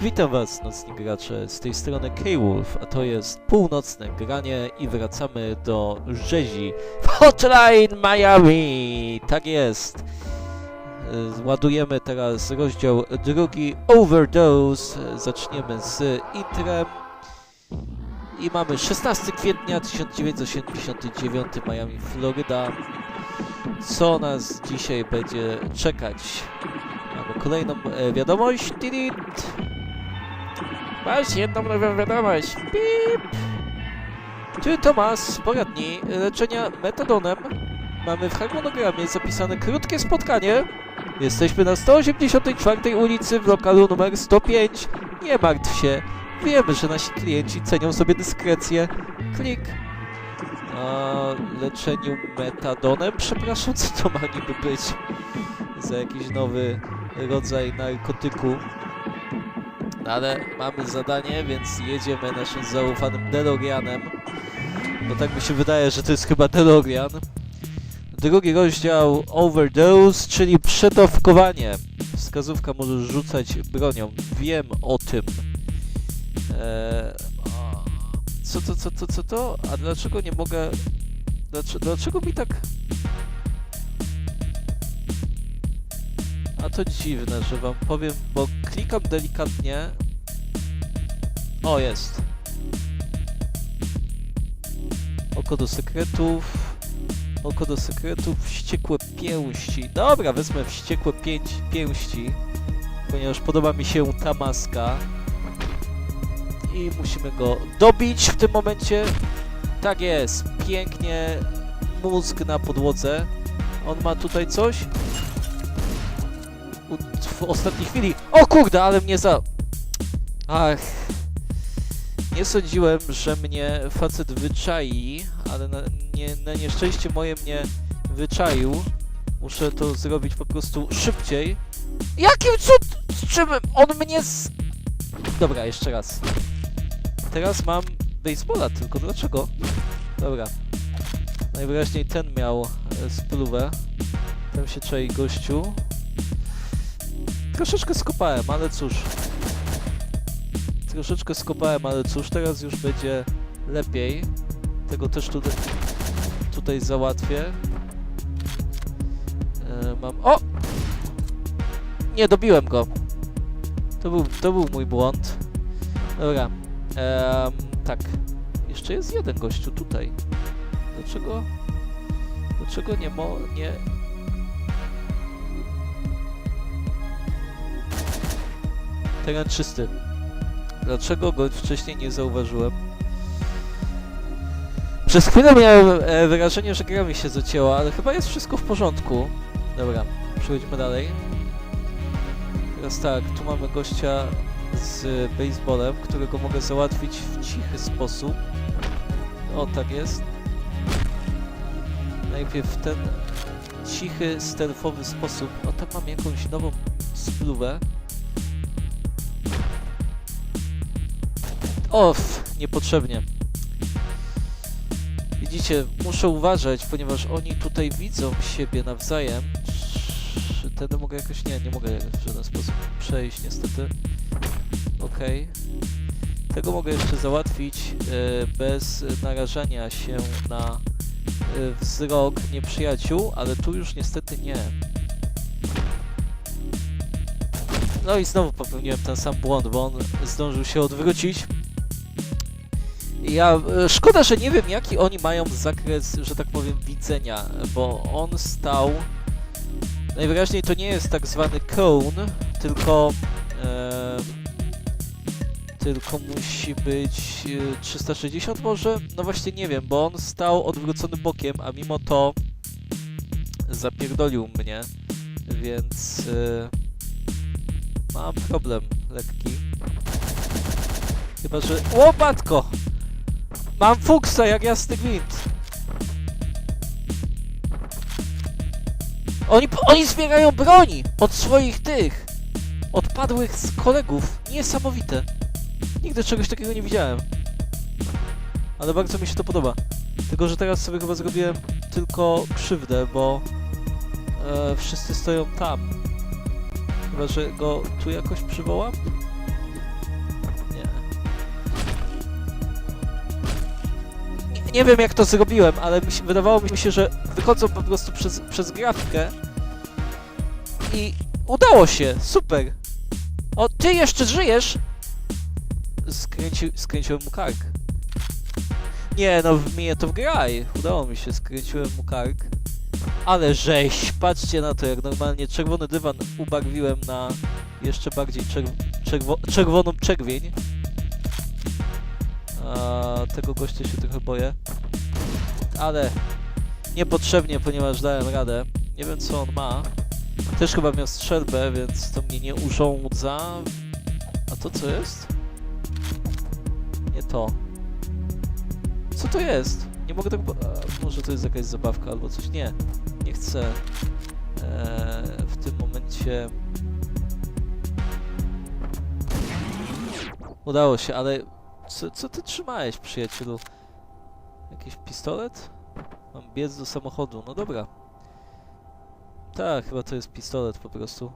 Witam Was, nocni gracze, z tej strony K-Wolf, a to jest północne granie i wracamy do rzezi w Hotline Miami! Tak jest! Y, Ładujemy teraz rozdział drugi, Overdose. Zaczniemy z intrem. I mamy 16 kwietnia 1989, Miami, Floryda. Co nas dzisiaj będzie czekać? Mamy kolejną e, wiadomość. Tidit. Masz jedną nową wiadomość. Pip. Ty, Tomas, poradni leczenia metadonem. Mamy w harmonogramie zapisane krótkie spotkanie. Jesteśmy na 184 ulicy w lokalu numer 105. Nie martw się. Wiemy, że nasi klienci cenią sobie dyskrecję. Klik. A leczeniu metadonem? Przepraszam, co to ma niby być? Za jakiś nowy rodzaj narkotyku. No ale mamy zadanie, więc jedziemy naszym zaufanym DeLoreanem. No tak mi się wydaje, że to jest chyba DeLorean. Drugi rozdział Overdose, czyli przedawkowanie. Wskazówka może rzucać bronią. Wiem o tym. Eee, co to, co to, co to? A dlaczego nie mogę... Dlaczego, dlaczego mi tak... to dziwne, że wam powiem, bo klikam delikatnie. O, jest. Oko do sekretów. Oko do sekretów, wściekłe pięści. Dobra, wezmę wściekłe pięć pięści, ponieważ podoba mi się ta maska. I musimy go dobić w tym momencie. Tak jest, pięknie. Mózg na podłodze. On ma tutaj coś? W ostatniej chwili. O kurde, ale mnie za... Ach. Nie sądziłem, że mnie facet wyczai, ale na, nie, na nieszczęście moje mnie wyczaił. Muszę to zrobić po prostu szybciej. Jakim cud... Czym on mnie z... Dobra, jeszcze raz. Teraz mam baseballa, tylko dlaczego? Dobra. Najwyraźniej ten miał e, spluwę. Tam się czai gościu. Troszeczkę skopałem, ale cóż. Troszeczkę skopałem, ale cóż, teraz już będzie lepiej. Tego też tutaj, tutaj załatwię. E, mam... O! Nie, dobiłem go. To był, to był mój błąd. Dobra. Tak. Jeszcze jest jeden gościu tutaj. Dlaczego... Dlaczego nie mo... nie... Teren czysty. Dlaczego go wcześniej nie zauważyłem? Przez chwilę miałem e, wrażenie, że gra mi się zacięła, ale chyba jest wszystko w porządku. Dobra, przechodzimy dalej. Teraz tak, tu mamy gościa z baseballem, którego mogę załatwić w cichy sposób. O, tak jest. Najpierw ten cichy, stealthowy sposób. O, tam mam jakąś nową spluwę. Off, niepotrzebnie. Widzicie, muszę uważać, ponieważ oni tutaj widzą siebie nawzajem. Czy ten mogę jakoś... Nie, nie mogę w żaden sposób przejść, niestety. Okej. Tego mogę jeszcze załatwić e, bez narażania się na e, wzrok nieprzyjaciół, ale tu już niestety nie. No i znowu popełniłem ten sam błąd, bo on zdążył się odwrócić. Ja, e, szkoda, że nie wiem jaki oni mają zakres, że tak powiem, widzenia, bo on stał, najwyraźniej to nie jest tak zwany cone, tylko, e, tylko musi być e, 360 może? No właśnie nie wiem, bo on stał odwrócony bokiem, a mimo to zapierdolił mnie, więc e, mam problem lekki. Chyba, że... Łopatko! Mam fuksa jak jasny gwint. Oni, oni zbierają broni od swoich tych odpadłych z kolegów. Niesamowite. Nigdy czegoś takiego nie widziałem. Ale bardzo mi się to podoba. Tylko, że teraz sobie chyba zrobiłem tylko krzywdę, bo e, wszyscy stoją tam. Chyba, że go tu jakoś przywołam? Nie wiem jak to zrobiłem, ale mi się, wydawało mi się, że wychodzą po prostu przez, przez grafikę i udało się, super. O, ty jeszcze żyjesz? Skręci, skręciłem mu kark. Nie no, mnie to wgraj. Udało mi się, skręciłem mu kark. Ale rzeź, patrzcie na to, jak normalnie czerwony dywan ubarwiłem na jeszcze bardziej czerw czerwo czerwoną czerwień. A tego gościa się trochę boję. Ale niepotrzebnie, ponieważ dałem radę. Nie wiem co on ma. Też chyba miał strzelbę, więc to mnie nie urządza. A to co jest? Nie to. Co to jest? Nie mogę tak... A, może to jest jakaś zabawka albo coś. Nie. Nie chcę. Eee, w tym momencie... Udało się, ale... Co, co ty trzymałeś, przyjacielu? Jakiś pistolet? Mam biec do samochodu. No dobra. Tak, chyba to jest pistolet po prostu.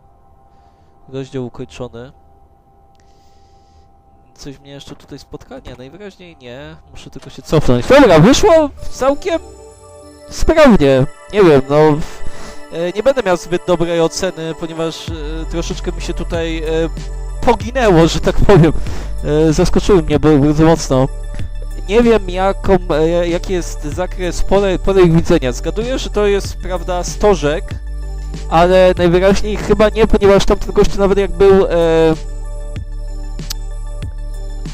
Rozdział ukończony. Coś mnie jeszcze tutaj spotkania? Najwyraźniej nie. Muszę tylko się cofnąć. Dobra, wyszło całkiem sprawnie. Nie wiem, no... e, Nie będę miał zbyt dobrej oceny, ponieważ e, troszeczkę mi się tutaj e, poginęło, że tak powiem. E, Zaskoczyły mnie bardzo mocno. Nie wiem jaką, e, jaki jest zakres pole, pole ich widzenia. Zgaduję, że to jest, prawda, stożek, ale najwyraźniej chyba nie, ponieważ tamten gościu nawet jak był, e,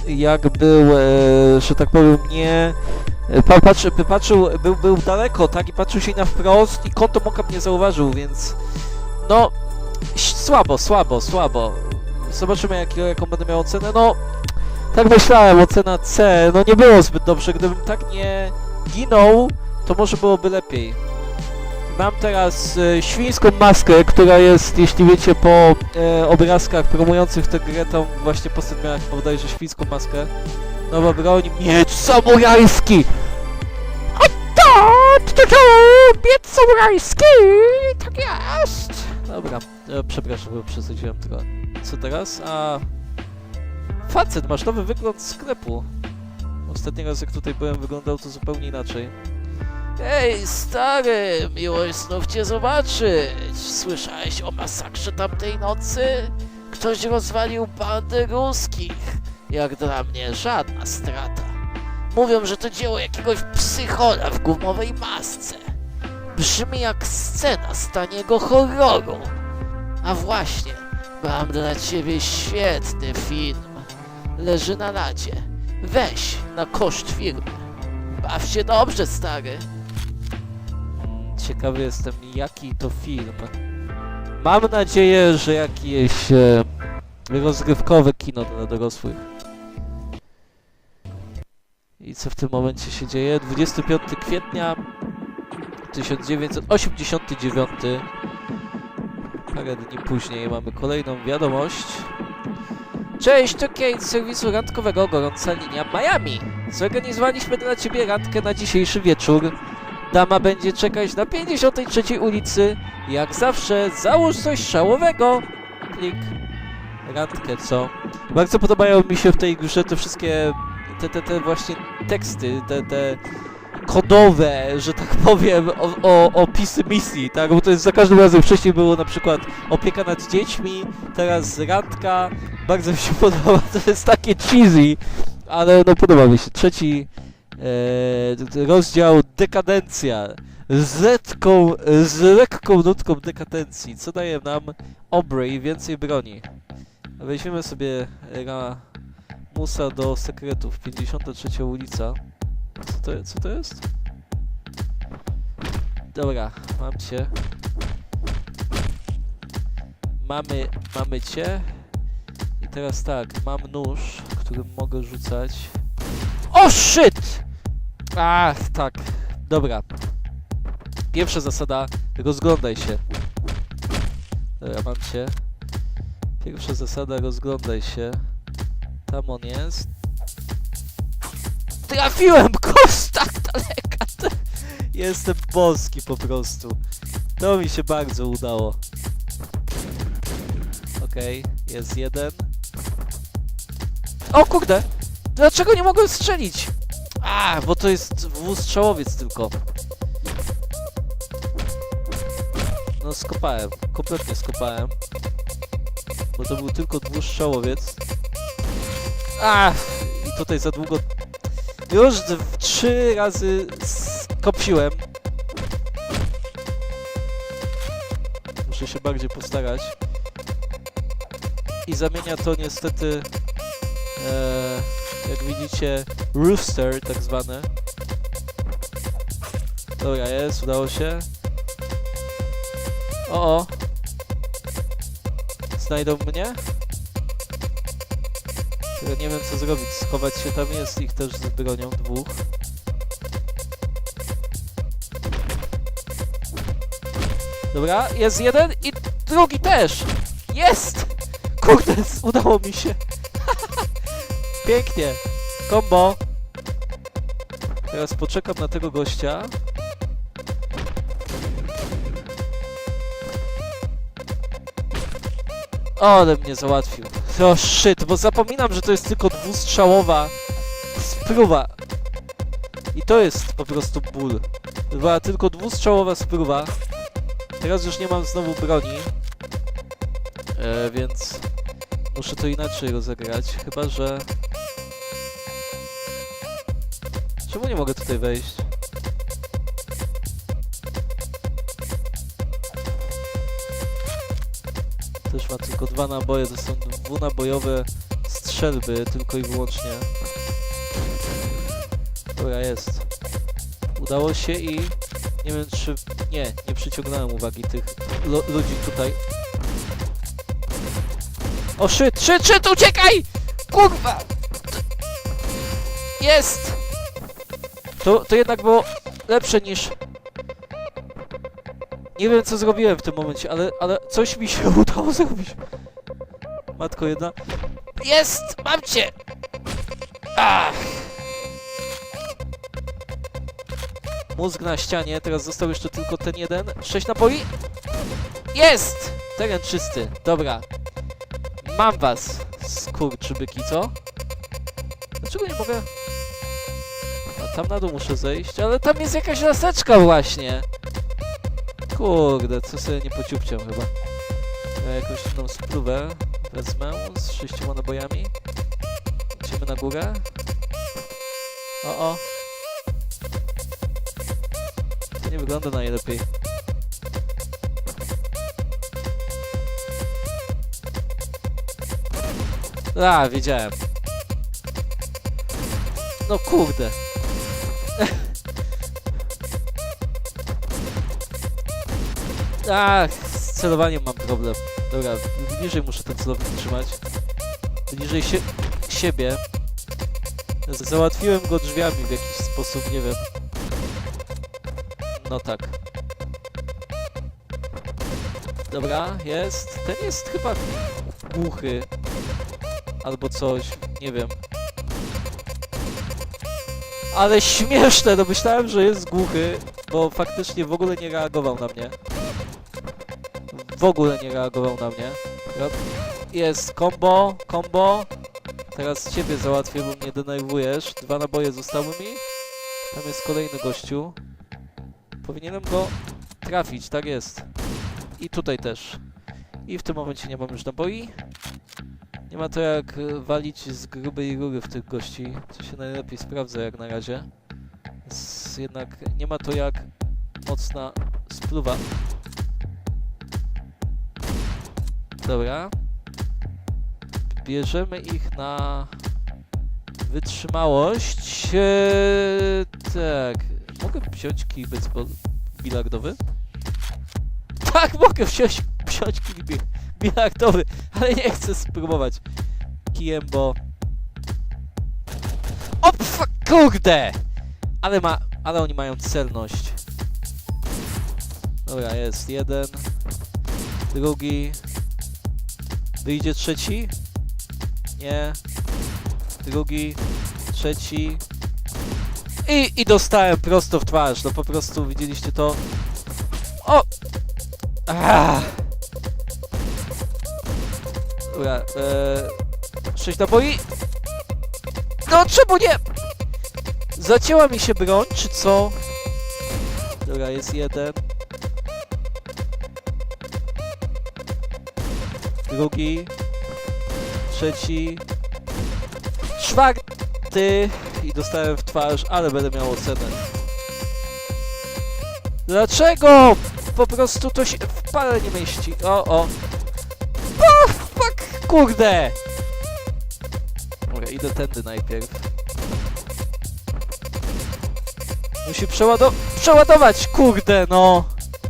jak był, że tak powiem, nie, pa, patrzy, patrzył, był, był daleko, tak, i patrzył się na wprost i kątem oka mnie zauważył, więc no, słabo, słabo, słabo. Zobaczymy jak, jaką będę miał ocenę, no, tak myślałem, ocena C, no nie było zbyt dobrze, gdybym tak nie ginął, to może byłoby lepiej. Mam teraz e, świńską maskę, która jest, jeśli wiecie, po e, obrazkach promujących tę grę, właśnie postać miała chyba bodajże świńską maskę. Nowa broń, miecz samurajski! A to, to, to, miecz samurajski, tak jest! Dobra, e, przepraszam, bo przesadziłem trochę. Co teraz? A... Facet, masz nowy wygląd sklepu. Ostatni raz jak tutaj byłem wyglądał to zupełnie inaczej. Ej, stary, miło jest znów cię zobaczyć. Słyszałeś o masakrze tamtej nocy? Ktoś rozwalił bandę ruskich. Jak dla mnie żadna strata. Mówią, że to dzieło jakiegoś psychola w gumowej masce. Brzmi jak scena z taniego horroru. A właśnie, mam dla ciebie świetny film. Leży na ladzie. Weź na koszt firmy. Baw się dobrze, stary. Ciekawy jestem, jaki to film. Mam nadzieję, że jakieś e, rozrywkowe kino dla dorosłych. I co w tym momencie się dzieje? 25 kwietnia 1989. Parę dni później mamy kolejną wiadomość. Cześć, to Kate z serwisu randkowego Gorąca Linia Miami. Zorganizowaliśmy dla Ciebie randkę na dzisiejszy wieczór. Dama będzie czekać na 53 ulicy. Jak zawsze, załóż coś szałowego. Klik. Randkę, co? Bardzo podobają mi się w tej grze te wszystkie, te, te, te właśnie teksty, te, te kodowe, że tak powiem, o, o, opisy misji, tak? Bo to jest za każdym razem. Wcześniej było na przykład opieka nad dziećmi, teraz randka. Bardzo mi się podoba, to jest takie cheesy, ale no podoba mi się. Trzeci e, rozdział Dekadencja. Z lekką, z lekką nutką dekadencji, co daje nam Aubrey więcej broni. Weźmiemy sobie Ramusa do sekretów, 53 ulica. Co to, co to jest? Dobra, mam cię. Mamy, mamy cię. I teraz tak, mam nóż, którym mogę rzucać. O shit! Ach, tak. Dobra. Pierwsza zasada, rozglądaj się. Dobra, mam cię. Pierwsza zasada, rozglądaj się. Tam on jest. Trafiłem kost tak daleka. Jestem boski po prostu. To mi się bardzo udało. Okej, jest jeden. O kurde! Dlaczego nie mogłem strzelić? A, bo to jest dwustrzałowiec tylko. No skopałem, kompletnie skopałem. Bo to był tylko dwustrzałowiec. A, i tutaj za długo... Już trzy razy skopiłem. Muszę się bardziej postarać. I zamienia to niestety, e, jak widzicie, rooster tak zwany. Dobra, jest, udało się. O, o. Znajdą mnie? Nie wiem co zrobić, schować się tam jest ich też z bronią, dwóch. Dobra, jest jeden i drugi też! Jest! Kurde, udało mi się! Pięknie! Combo! Teraz poczekam na tego gościa. O, ale mnie załatwił. O shit, bo zapominam, że to jest tylko dwustrzałowa spruwa. I to jest po prostu ból. Była tylko dwustrzałowa spruwa. Teraz już nie mam znowu broni. E, więc muszę to inaczej rozegrać. Chyba, że... Czemu nie mogę tutaj wejść? Też ma tylko dwa naboje, to są dwunabojowe strzelby, tylko i wyłącznie. Dobra, jest. Udało się i nie wiem czy... Nie, nie przyciągnąłem uwagi tych ludzi tutaj. O shit, shit, shit, uciekaj! Kurwa! Jest! To, to jednak było lepsze niż... Nie wiem co zrobiłem w tym momencie, ale, ale coś mi się udało zrobić. Matko jedna. Jest! Mam cię! Ach! Mózg na ścianie, teraz został jeszcze tylko ten jeden. Sześć naboi. Jest! Teren czysty, dobra. Mam was, skurczybyki, co? Dlaczego nie mogę... A tam na dół muszę zejść, ale tam jest jakaś laseczka właśnie. Kurde, co sobie nie pociupciam chyba. Ja jakąś inną spluwę wezmę z sześcioma nabojami. Idziemy na górę. O, o. To nie wygląda najlepiej. A, wiedziałem. No kurde. Ach, z celowaniem mam problem. Dobra, bliżej muszę ten celownik trzymać. Bliżej siebie. Załatwiłem go drzwiami w jakiś sposób, nie wiem. No tak. Dobra, jest. Ten jest chyba głuchy. Albo coś, nie wiem. Ale śmieszne, no myślałem, że jest głuchy, bo faktycznie w ogóle nie reagował na mnie. W ogóle nie reagował na mnie. Jest combo, combo. Teraz ciebie załatwię, bo mnie denerwujesz. Dwa naboje zostały mi. Tam jest kolejny gościu. Powinienem go trafić, tak jest. I tutaj też. I w tym momencie nie mam już naboi. Nie ma to jak e, walić z grubej rury w tych gości, co się najlepiej sprawdza jak na razie. Jednak nie ma to jak mocna spluwa. Dobra. Bierzemy ich na wytrzymałość. Eee, tak. Mogę wziąć kij bilardowy? Tak, mogę wziąć, wziąć kij bi- bilardowy, ale nie chcę spróbować kijem, bo... O, pf, kurde! Ale ma, ale oni mają celność. Dobra, jest jeden, drugi, wyjdzie trzeci? Nie. Drugi, trzeci. I, I dostałem prosto w twarz, no po prostu widzieliście to. O! Ah! Dobra, e, sześć naboi. No czemu nie? Zacięła mi się broń, czy co? Dobra, jest jeden. Drugi. Trzeci. Czwarty. I dostałem w twarz, ale będę miał ocenę. Dlaczego? Po prostu to się w parę nie mieści. O, o. O, fuck, kurde! Dobra, idę tędy najpierw. Musi przełado przeładować, kurde, no!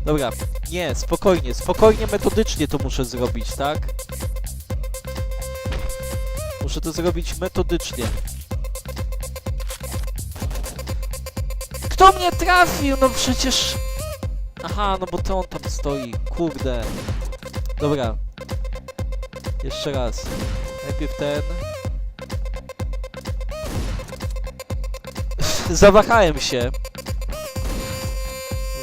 Dobra, nie, spokojnie, spokojnie, metodycznie to muszę zrobić, tak? Muszę to zrobić metodycznie. Kto mnie trafił? No przecież... Aha, no bo to on tam stoi, kurde. Dobra. Jeszcze raz. Najpierw ten. Zawahałem się.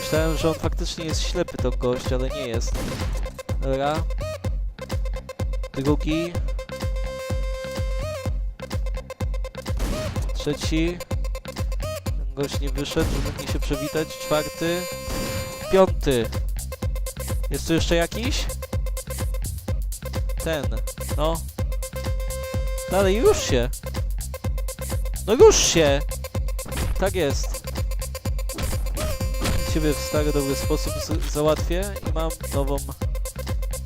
Myślałem, że on faktycznie jest ślepy, ten gość, ale nie jest. Dobra. Drugi. Trzeci. Gość nie wyszedł, żeby mi się przywitać. Czwarty. Piąty. Jest tu jeszcze jakiś? Ten. No. Dalej, już się. No już się. Tak jest. Ciebie w stary, dobry sposób załatwię i mam nową,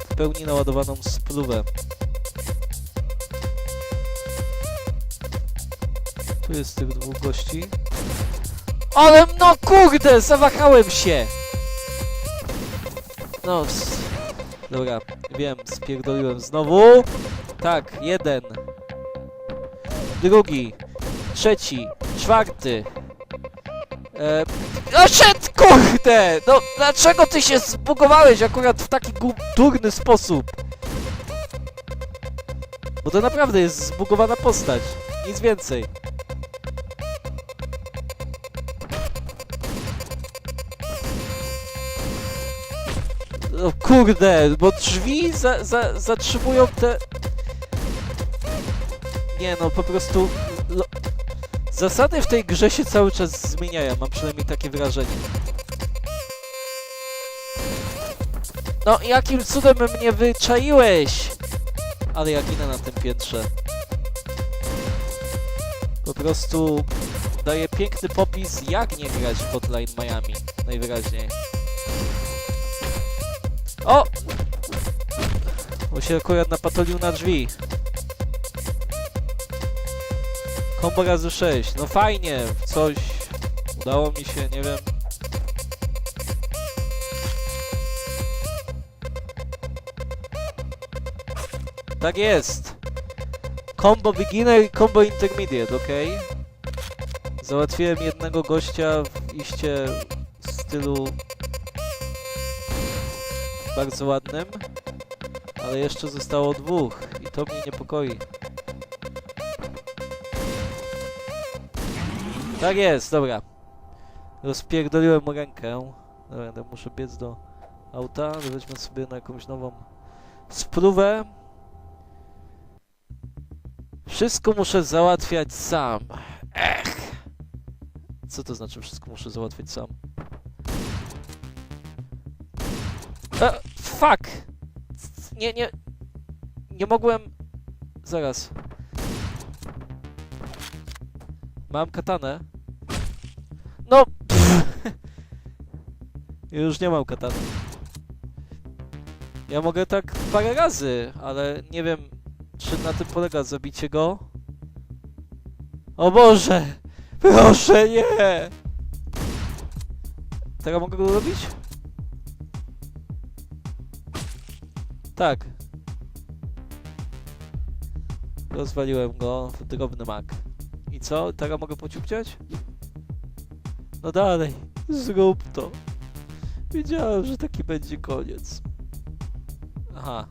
w pełni naładowaną spluwę. Tu jest tych dwóch gości. Ale no kurde, zawahałem się! No, dobra, wiem, spierdoliłem znowu. Tak, jeden. Drugi. Trzeci. Czwarty. E... Kurde! No, dlaczego ty się zbugowałeś akurat w taki durny sposób? Bo to naprawdę jest zbugowana postać. Nic więcej. O kurde, bo drzwi za, za, zatrzymują te... Nie no, po prostu... Zasady w tej grze się cały czas zmieniają, mam przynajmniej takie wrażenie. No, jakim cudem mnie wyczaiłeś? Ale ja ginę na tym piętrze. Po prostu daje piękny popis, jak nie grać w Hotline Miami. Najwyraźniej. O! Bo się akurat napatolił na drzwi. Kombo razy 6. No fajnie, coś udało mi się, nie wiem. Tak jest. Combo beginner i combo intermediate, ok? Załatwiłem jednego gościa w iście stylu bardzo ładnym, ale jeszcze zostało dwóch i to mnie niepokoi. Tak jest, dobra. Rozpierdoliłem rękę. Dobra, muszę biec do auta, weźmy sobie na jakąś nową spluwę. Wszystko muszę załatwiać sam. Ech. Co to znaczy wszystko muszę załatwiać sam? E, fuck! Nie, nie... Nie mogłem... Zaraz. Mam katanę. No! Pff. Już nie mam katany. Ja mogę tak parę razy, ale nie wiem, czy na tym polega zabicie go. O Boże! Proszę, nie! Teraz mogę go robić? Tak. Rozwaliłem go drobny mak. I co? Teraz mogę pociupciać? No dalej, zrób to. Wiedziałem, że taki będzie koniec. Aha.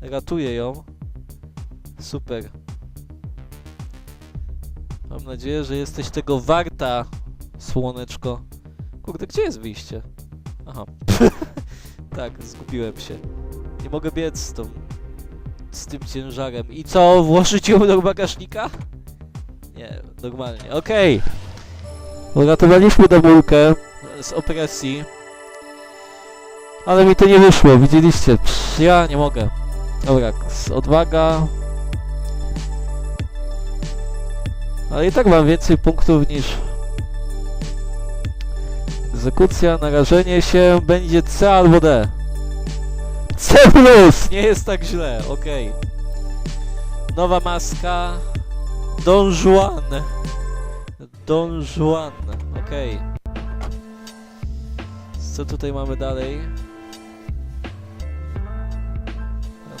Ratuję ją. Super. Mam nadzieję, że jesteś tego warta, słoneczko. Kurde, gdzie jest wyjście? Aha. tak, zgubiłem się. Nie mogę biec z tą... z tym ciężarem. I co, włożyć ją do bagażnika? Nie, normalnie. Okej. Uratowaliśmy Damulkę z opresji. Ale mi to nie wyszło, widzieliście? Psz, ja nie mogę. Dobra, odwaga. Ale i tak mam więcej punktów niż... Egzekucja, narażenie się będzie C albo D. C+! Nie jest tak źle, okej. Nowa maska. Don Juan. Don Juan, okej. Co tutaj mamy dalej?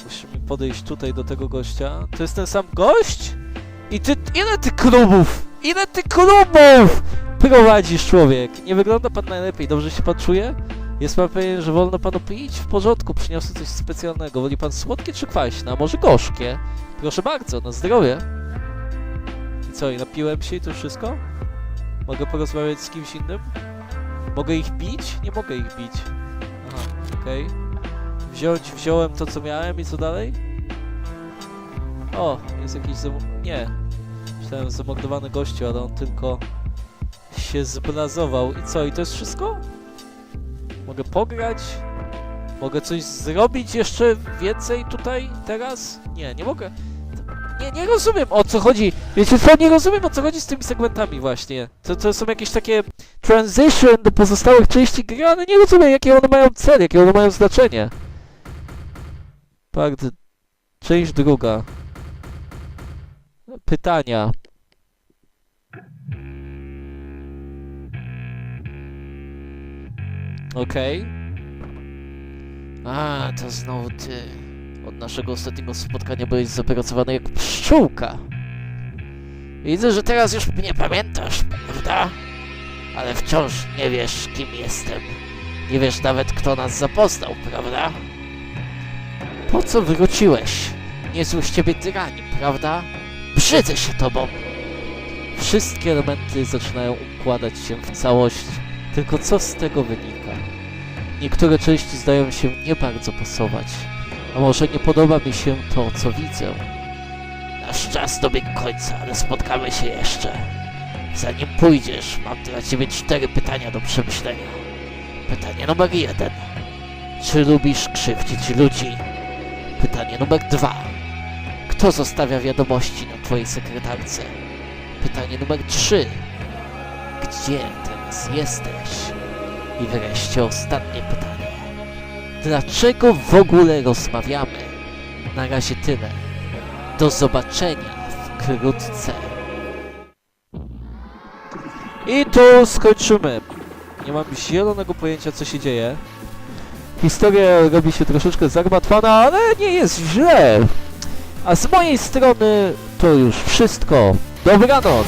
Musimy podejść tutaj do tego gościa. To jest ten sam gość? I ty, ile ty klubów? Ile ty klubów prowadzisz człowiek? Nie wygląda pan najlepiej, dobrze się pan czuje? Jest pan pewien, że wolno panu pić? W porządku, przyniosę coś specjalnego. Woli pan słodkie czy kwaśne? A może gorzkie? Proszę bardzo, na zdrowie. I co, i napiłem się i to wszystko? Mogę porozmawiać z kimś innym? Mogę ich bić? Nie mogę ich bić. Aha, okej. Wziąć, wziąłem to co miałem i co dalej? O, jest jakiś. Nie. Myślałem zamordowany gościu, ale on tylko się zblazował. I co, i to jest wszystko? Mogę pograć? Mogę coś zrobić jeszcze więcej tutaj, teraz? Nie, nie mogę. Nie, nie rozumiem o co chodzi. Wiecie co, nie rozumiem o co chodzi z tymi segmentami właśnie. To, to są jakieś takie transition do pozostałych części gry, ale nie rozumiem jakie one mają cel, jakie one mają znaczenie. Part... Część druga. Pytania. Okej. A, to znowu ty. Od naszego ostatniego spotkania byłeś zapracowany jak pszczółka. Widzę, że teraz już mnie pamiętasz, prawda? Ale wciąż nie wiesz, kim jestem. Nie wiesz nawet, kto nas zapoznał, prawda? Po co wróciłeś? Niezły z ciebie tyrań, prawda? Brzydzę się tobą! Wszystkie elementy zaczynają układać się w całość, tylko co z tego wynika? Niektóre części zdają się nie bardzo pasować, a może nie podoba mi się to, co widzę. Nasz czas dobiegł końca, ale spotkamy się jeszcze. Zanim pójdziesz, mam dla ciebie cztery pytania do przemyślenia. Pytanie numer jeden. Czy lubisz krzywdzić ludzi? Pytanie numer dwa. Kto zostawia wiadomości na twojej sekretarce? Pytanie numer trzy. Gdzie teraz jesteś? I wreszcie ostatnie pytanie. Dlaczego w ogóle rozmawiamy? Na razie tyle. Do zobaczenia wkrótce. I tu skończymy. Nie mam zielonego pojęcia, co się dzieje. Historia robi się troszeczkę zagmatwana, ale nie jest źle. A z mojej strony to już wszystko. Dobranoc!